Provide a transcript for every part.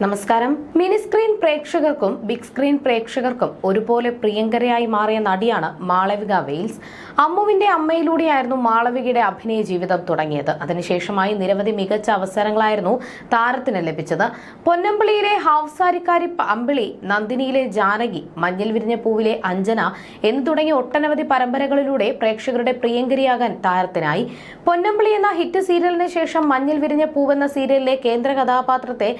നമസ്കാരം. Mini screen പ്രേക്ഷകർക്കും big screen പ്രേക്ഷകർക്കും ഒരുപോലെ പ്രിയങ്കരയായി മാറിയ നടിയാണ് മാളവിക വെയിൽസ്. അമ്മുവിന്റെ അമ്മയിലൂടെയായിരുന്നു മാളവികയുടെ അഭിനയ ജീവിതം തുടങ്ങിയത്. അതിനുശേഷമായി നിരവധി മികച്ച അവസരങ്ങളായിരുന്നു താരത്തിന് ലഭിച്ചത്. പൊന്നമ്പിളിയിലെ ഹാവ്സാരിക്കാരി അമ്പിളി നന്ദിനിയിലെ ജാനകി മഞ്ഞൽ വിരിഞ്ഞ പൂവിലെ അഞ്ജന എന്നു തുടങ്ങിയ ഒട്ടനവധി പരമ്പരകളിലൂടെ പ്രേക്ഷകരുടെ പ്രിയങ്കരിയാകാൻ താരത്തിനായി. പൊന്നമ്പിളി എന്ന ഹിറ്റ് സീരിയലിന് ശേഷം മഞ്ഞൽ വിരിഞ്ഞ പൂവെന്ന സീരിയലിലെ കേന്ദ്ര കഥാപാത്രത്തെ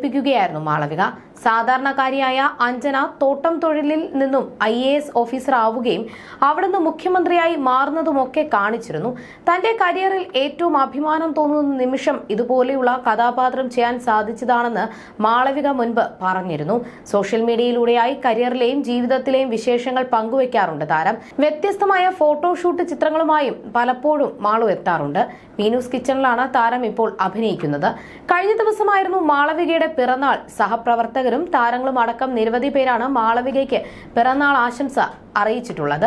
അവതരിപ്പിക്കുകയായിരുന്നു മാളവിക. സാധാരണക്കാരിയായ അഞ്ജന തോട്ടം തൊഴിലിൽ നിന്നും ഐ എ എസ് ഓഫീസർ ആവുകയും അവിടുന്ന് മുഖ്യമന്ത്രിയായി മാറുന്നതുമൊക്കെ കാണിച്ചിരുന്നു. തന്റെ കരിയറിൽ ഏറ്റവും അഭിമാനം തോന്നുന്ന നിമിഷം ഇതുപോലെയുള്ള കഥാപാത്രം ചെയ്യാൻ സാധിച്ചതാണെന്ന് മാളവിക മുൻപ് പറഞ്ഞിരുന്നു. സോഷ്യൽ മീഡിയയിലൂടെയായി കരിയറിലെയും ജീവിതത്തിലെയും വിശേഷങ്ങൾ പങ്കുവയ്ക്കാറുണ്ട് താരം. വ്യത്യസ്തമായ ഫോട്ടോഷൂട്ട് ചിത്രങ്ങളുമായും പലപ്പോഴും മാളു എത്താറുണ്ട്. മീനൂസ് കിച്ചണിലാണ് താരം ഇപ്പോൾ അഭിനയിക്കുന്നത്. കഴിഞ്ഞ ദിവസമായിരുന്നു മാളവികയുടെ പിറന്നാൾ. സഹപ്രവർത്തകരും താരങ്ങളും അടക്കം നിരവധി പേരാണ് മാളവികയ്ക്ക് പിറന്നാൾ ആശംസ അറിയിച്ചിട്ടുള്ളത്.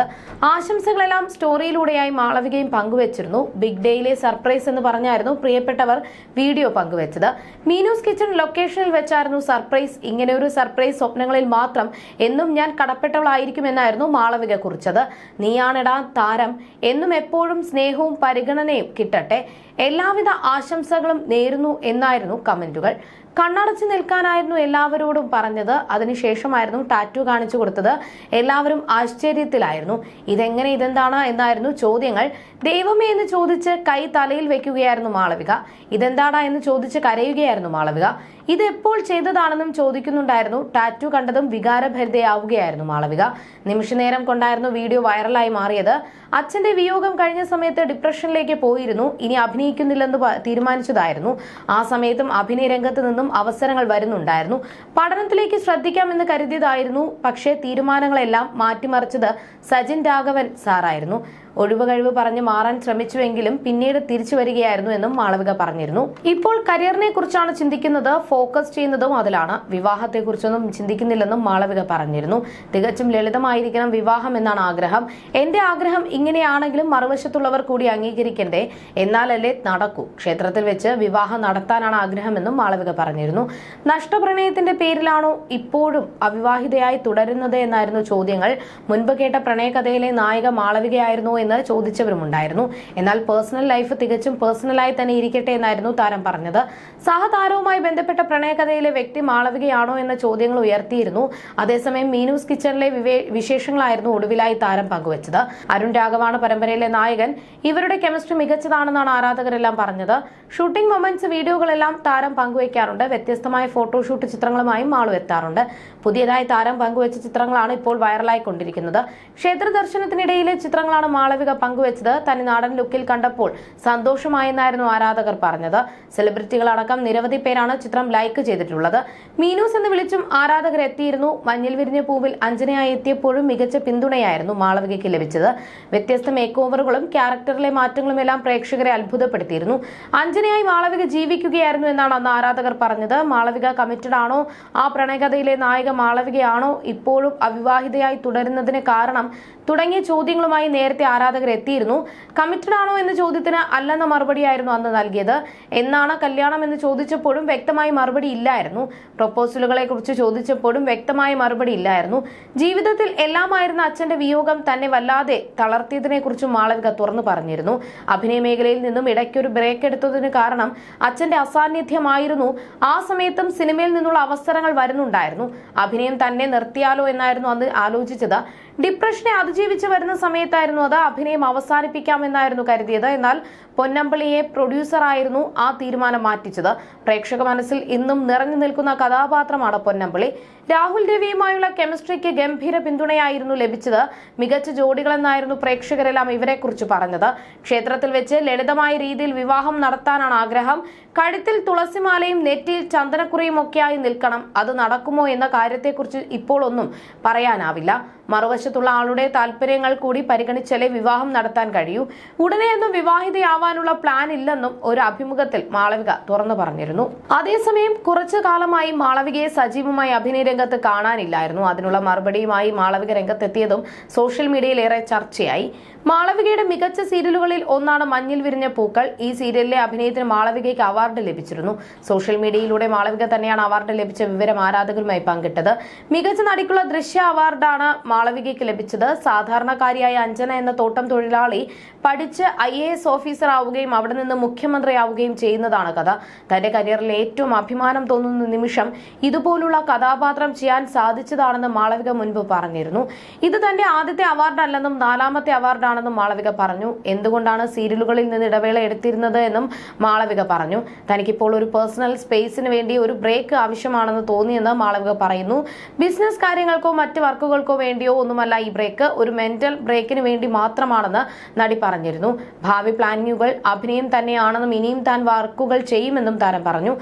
ആശംസകളെല്ലാം സ്റ്റോറിയിലൂടെയായി മാളവികയും പങ്കുവച്ചിരുന്നു. ബിഗ് ഡേയിലെ സർപ്രൈസ് എന്ന് പറഞ്ഞായിരുന്നു പ്രിയപ്പെട്ടവർ വീഡിയോ പങ്കുവച്ചത്. മീനൂസ് കിച്ചൺ ലൊക്കേഷനിൽ വെച്ചായിരുന്നു സർപ്രൈസ്. ഇങ്ങനെ ഒരു സർപ്രൈസ് സ്വപ്നങ്ങളിൽ മാത്രം എന്നും ഞാൻ കടപ്പെട്ടവളായിരിക്കുമെന്നായിരുന്നു മാളവിക കുറിച്ചത്. നീയാണെടാ താരം. എന്നും എപ്പോഴും സ്നേഹവും പരിഗണനയും കിട്ടട്ടെ. എല്ലാവിധ ആശംസകളും നേരുന്നു എന്നായിരുന്നു കമന്റുകൾ. കണ്ണടച്ചു നിൽക്കാനായിരുന്നു എല്ലാവരോടും പറഞ്ഞത്. അതിനുശേഷമായിരുന്നു ടാറ്റു കാണിച്ചു കൊടുത്തത്. എല്ലാവരും ആശ്ചര്യത്തിലായിരുന്നു. ഇതെങ്ങനെ ഇതെന്താണ് എന്നായിരുന്നു ചോദ്യങ്ങൾ. ദൈവമേ എന്ന് ചോദിച്ച് കൈ തലയിൽ വെക്കുകയായിരുന്നു മാളവിക. ഇതെന്താടാ എന്ന് ചോദിച്ച് കരയുകയായിരുന്നു മാളവിക. ഇത് എപ്പോൾ ചെയ്തതാണെന്നും ചോദിക്കുന്നുണ്ടായിരുന്നു. ടാറ്റു കണ്ടതും വികാരഭരിതയാവുകയായിരുന്നു മാളവിക. നിമിഷനേരം കൊണ്ടായിരുന്നു വീഡിയോ വൈറലായി മാറിയത്. അച്ഛന്റെ വിയോഗം കഴിഞ്ഞ സമയത്ത് ഡിപ്രഷനിലേക്ക് പോയിരുന്നു. ഇനി അഭിനയിക്കുന്നില്ലെന്ന് തീരുമാനിച്ചതായിരുന്നു. ആ സമയത്തും അഭിനയ രംഗത്ത് നിന്നും അവസരങ്ങൾ വരുന്നുണ്ടായിരുന്നു. പഠനത്തിലേക്ക് ശ്രദ്ധിക്കാമെന്ന് കരുതിയതായിരുന്നു. പക്ഷേ തീരുമാനങ്ങളെല്ലാം മാറ്റിമറിച്ചത് സജിൻ രാഘവൻ സാറായിരുന്നു. ഒഴിവ് കഴിവ് പറഞ്ഞ് മാറാൻ ശ്രമിച്ചുവെങ്കിലും പിന്നീട് തിരിച്ചു വരികയായിരുന്നു എന്നും മാളവിക പറഞ്ഞിരുന്നു. ഇപ്പോൾ കരിയറിനെ കുറിച്ചാണ് ചിന്തിക്കുന്നത് ഫോക്കസ് ചെയ്യുന്നതും അതിലാണ്. വിവാഹത്തെക്കുറിച്ചൊന്നും ചിന്തിക്കുന്നില്ലെന്നും മാളവിക പറഞ്ഞിരുന്നു. തികച്ചും ലളിതമായിരിക്കണം വിവാഹം എന്നാണ് ആഗ്രഹം. എന്റെ ആഗ്രഹം ഇങ്ങനെയാണെങ്കിലും മറുവശത്തുള്ളവർ കൂടി അംഗീകരിക്കണ്ടേ? എന്നാലല്ലേ നടക്കൂ. ക്ഷേത്രത്തിൽ വെച്ച് വിവാഹം നടത്താനാണ് ആഗ്രഹമെന്നും മാളവിക പറഞ്ഞിരുന്നു. നഷ്ടപ്രണയത്തിന്റെ പേരിലാണോ ഇപ്പോഴും അവിവാഹിതയായി തുടരുന്നത് എന്നായിരുന്നു ചോദ്യങ്ങൾ. മുൻപ് കേട്ട പ്രണയകഥയിലെ നായിക മാളവികയായിരുന്നോ എന്ന് ചോദിച്ചവരുമുണ്ടായിരുന്നു. എന്നാൽ പേഴ്സണൽ ലൈഫ് തികച്ചും പേഴ്സണലായി തന്നെ ഇരിക്കട്ടെ എന്നായിരുന്നു താരം പറഞ്ഞത്. സഹതാരവുമായി ബന്ധപ്പെട്ട പ്രണയകഥയിലെ വ്യക്തി മാളവികയാണോ എന്ന ചോദ്യങ്ങൾ ഉയർത്തിയിരുന്നു. അതേസമയം മീനൂസ് കിച്ചണിലെ വിശേഷങ്ങളായിരുന്നു ഒടുവിലായി താരം പങ്കുവച്ചത്. അരുൺ രാഘവാണ് പരമ്പരയിലെ നായകൻ. ഇവരുടെ കെമിസ്ട്രി മികച്ചതാണെന്നാണ് ആരാധകരെല്ലാം പറഞ്ഞത്. ഷൂട്ടിംഗ് മൊമെന്റ്സ് വീഡിയോകളെല്ലാം താരം പങ്കുവയ്ക്കാറുണ്ട്. വ്യത്യസ്തമായ ഫോട്ടോഷൂട്ട് ചിത്രങ്ങളുമായും മാളു എത്താറുണ്ട്. പുതിയതായി താരം പങ്കുവച്ച ചിത്രങ്ങളാണ് ഇപ്പോൾ വൈറലായി കൊണ്ടിരിക്കുന്നത് ക്ഷേത്ര ദർശനത്തിനിടയിലെ ചിത്രങ്ങളാണ് മാളവിക പങ്കുവച്ചത് തനി നാടൻ ലുക്കിൽ കണ്ടപ്പോൾ സന്തോഷമായെന്നായിരുന്നു ആരാധകർ പറഞ്ഞത്. സെലിബ്രിറ്റികളടക്കം നിരവധി പേരാണ് ചിത്രം ലൈക്ക് ചെയ്തിട്ടുള്ളത്. മീനൂസ് എന്ന് വിളിച്ചും ആരാധകർ എത്തിയിരുന്നു. മഞ്ഞിൽ വിരിഞ്ഞ പൂവിൽ അഞ്ജനയായി എത്തിയപ്പോഴും മികച്ച പിന്തുണയായിരുന്നു മാളവികയ്ക്ക് ലഭിച്ചത്. വ്യത്യസ്ത മേക്ക് ഓവറുകളും ക്യാരക്ടറിലെ മാറ്റങ്ങളും എല്ലാം പ്രേക്ഷകരെ അത്ഭുതപ്പെടുത്തിയിരുന്നു. അഞ്ജനയായി മാളവിക ജീവിക്കുകയായിരുന്നു എന്നാണ് അന്ന് ആരാധകർ പറഞ്ഞത്. മാളവിക കമ്മിറ്റഡ് ആണോ? ആ പ്രണയകഥയിലെ നായിക മാളവികയാണോ? ഇപ്പോഴും അവിവാഹിതയായി തുടരുന്നതിന് കാരണം തുടങ്ങിയ ചോദ്യങ്ങളുമായി നേരത്തെ ആരാധകർ എത്തിയിരുന്നു. കമ്മിറ്റഡ് ആണോ എന്ന ചോദ്യത്തിന് അല്ലെന്ന മറുപടിയായിരുന്നു അന്ന് നൽകിയത്. എന്നാണ് കല്യാണം എന്ന് ചോദിച്ചപ്പോഴും വ്യക്തമായി മറുപടി ഇല്ലായിരുന്നു. പ്രൊപ്പോസലുകളെ കുറിച്ച് ചോദിച്ചപ്പോഴും വ്യക്തമായ മറുപടി ഇല്ലായിരുന്നു. ജീവിതത്തിൽ എല്ലാമായിരുന്ന അച്ഛന്റെ വിയോഗം തന്നെ വല്ലാതെ തളർത്തിയതിനെ കുറിച്ചും മാളവിക തുറന്നു പറഞ്ഞിരുന്നു. അഭിനയ മേഖലയിൽ നിന്നും ഇടയ്ക്കൊരു ബ്രേക്ക് എടുത്തതിന് കാരണം അച്ഛന്റെ അസാന്നിധ്യമായിരുന്നു. ആ സമയത്തും സിനിമയിൽ നിന്നുള്ള അവസരങ്ങൾ വരുന്നുണ്ടായിരുന്നു. അഭിനയം തന്നെ നിർത്തിയാലോ എന്നായിരുന്നു അന്ന് ആലോചിച്ചത്. ഡിപ്രഷനെ അതിജീവിച്ച് വരുന്ന സമയത്തായിരുന്നു അത് അഭിനയം അവസാനിപ്പിക്കാമെന്നായിരുന്നു കരുതിയത്. എന്നാൽ പൊന്നമ്പിളിയെ പ്രൊഡ്യൂസറായിരുന്നു ആ തീരുമാനം മാറ്റിച്ചത്. പ്രേക്ഷക മനസ്സിൽ ഇന്നും നിറഞ്ഞു നിൽക്കുന്ന കഥാപാത്രമാണ് പൊന്നമ്പിളി രാഹുൽ രവിയുമായുള്ള കെമിസ്ട്രിക്ക് ഗംഭീര പിന്തുണയായിരുന്നു ലഭിച്ചത്. മികച്ച ജോഡികളെന്നായിരുന്നു പ്രേക്ഷകരെല്ലാം ഇവരെക്കുറിച്ച് പറഞ്ഞത്. ക്ഷേത്രത്തിൽ വെച്ച് ലളിതമായ രീതിയിൽ വിവാഹം നടത്താനാണ് ആഗ്രഹം. കഴുത്തിൽ തുളസിമാലയും നെറ്റിയിൽ ചന്ദനക്കുറിയും ഒക്കെയായി നിൽക്കണം. അത് നടക്കുമോ എന്ന കാര്യത്തെക്കുറിച്ച് ഇപ്പോൾ ഒന്നും പറയാനാവില്ല. മറുവശത്തുള്ള ആളുടെ താല്പര്യങ്ങൾ കൂടി പരിഗണിച്ചാലേ വിവാഹം നടത്താൻ കഴിയൂ. ഉടനെയൊന്നും വിവാഹിതയാവാനുള്ള പ്ലാൻ ഇല്ലെന്നും ഒരു അഭിമുഖത്തിൽ മാളവിക തുറന്നു പറഞ്ഞിരുന്നു. അതേസമയം കുറച്ചു കാലമായി മാളവികയെ സജീവമായി അഭിനയ രംഗത്ത് കാണാനില്ലായിരുന്നു. അതിനുള്ള മറുപടിയുമായി മാളവിക രംഗത്തെത്തിയതും സോഷ്യൽ മീഡിയയിൽ ഏറെ ചർച്ചയായി. മാളവികയുടെ മികച്ച സീരിയലുകളിൽ ഒന്നാണ് മഞ്ഞിൽ വിരിഞ്ഞ പൂക്കൾ. ഈ സീരിയലിലെ അഭിനയത്തിന് മാളവികയ്ക്ക് അവാർഡ് ലഭിച്ചിരുന്നു. സോഷ്യൽ മീഡിയയിലൂടെ മാളവിക തന്നെയാണ് അവാർഡ് ലഭിച്ച വിവരം ആരാധകരുമായി പങ്കിട്ടത്. മികച്ച നടിക്കുള്ള ദൃശ്യ അവാർഡാണ് മാളവികയ്ക്ക് ലഭിച്ചത്. സാധാരണക്കാരിയായ അഞ്ജന എന്ന തോട്ടം തൊഴിലാളി പഠിച്ച് ഐ എ എസ് ഓഫീസർ ആവുകയും അവിടെ നിന്ന് മുഖ്യമന്ത്രിയാവുകയും ചെയ്യുന്നതാണ് കഥ. തന്റെ കരിയറിൽ ഏറ്റവും അഭിമാനം തോന്നുന്ന നിമിഷം ഇതുപോലുള്ള കഥാപാത്രം ചെയ്യാൻ സാധിച്ചതാണെന്ന് മാളവിക മുൻപ് പറഞ്ഞിരുന്നു. ഇത് തന്റെ ആദ്യത്തെ അവാർഡല്ലെന്നും നാലാമത്തെ അവാർഡാണെന്നും മാളവിക പറഞ്ഞു. എന്തുകൊണ്ടാണ് സീരിയലുകളിൽ നിന്ന് ഇടവേള എടുത്തിരുന്നത് എന്നും മാളവിക പറഞ്ഞു. തനിക്കിപ്പോൾ ഒരു പേഴ്സണൽ സ്പേസിന് വേണ്ടി ഒരു ബ്രേക്ക് ആവശ്യമാണെന്ന് തോന്നിയെന്ന് മാളവിക പറയുന്നു. ബിസിനസ് കാര്യങ്ങൾക്കോ മറ്റ് വർക്കുകൾക്കോ വേണ്ടിയോ ഒന്നുമല്ല ഈ ബ്രേക്ക് ഒരു മെന്റൽ ബ്രേക്കിന് വേണ്ടി മാത്രമാണെന്ന് നടി പറഞ്ഞിരുന്നു. ഭാവി പ്ലാനിങ്ങുകൾ അഭിനയം തന്നെയാണെന്നും ഇനിയും താൻ വർക്കുകൾ ചെയ്യുമെന്നും താരം പറഞ്ഞു.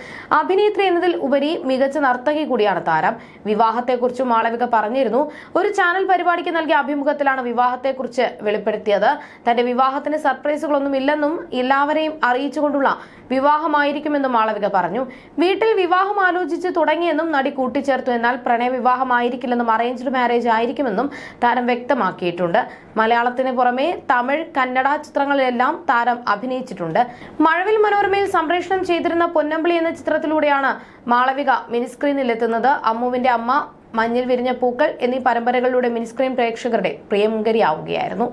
അഭിനേത്രി എന്നതിൽ ഉപരി മികച്ച നർത്തകി കൂടിയാണ് താരം. വിവാഹത്തെക്കുറിച്ചും മാളവിക പറഞ്ഞിരുന്നു. ഒരു ചാനൽ പരിപാടിക്ക് നൽകിയ അഭിമുഖത്തിലാണ് വിവാഹത്തെക്കുറിച്ച് വെളിപ്പെടുത്തിയത്. തന്റെ വിവാഹത്തിന് സർപ്രൈസുകളൊന്നും ഇല്ലെന്നും എല്ലാവരെയും അറിയിച്ചുകൊണ്ടുള്ള വിവാഹമായിരിക്കുമെന്നും മാളവിക പറഞ്ഞു. വീട്ടിൽ വിവാഹം ആലോചിച്ച് തുടങ്ങിയെന്നും നടി കൂട്ടിച്ചേർത്തു. എന്നാൽ പ്രണയ വിവാഹമായിരിക്കില്ലെന്നും അറേഞ്ച്ഡ് മാരേജ് ആയിരിക്കുമെന്നും താരം വ്യക്തമാക്കിയിട്ടുണ്ട്. മലയാളത്തിന് പുറമെ തമിഴ് കന്നഡ ചിത്രങ്ങളിലെല്ലാം താരം അഭിനയിച്ചിട്ടുണ്ട്. മഴവിൽ മനോരമയിൽ സംപ്രേഷണം ചെയ്തിരുന്ന പൊന്നമ്പിളി എന്ന ചിത്രത്തിലൂടെയാണ് മാളവിക മിനിസ്ക്രീനിലെത്തുന്നത്. അമ്മുവിന്റെ അമ്മ മഞ്ഞിൽ വിരിഞ്ഞ പൂക്കൾ എന്നീ പരമ്പരകളിലൂടെ മിനിസ്ക്രീൻ പ്രേക്ഷകരുടെ പ്രിയങ്കരിയാവുകയായിരുന്നു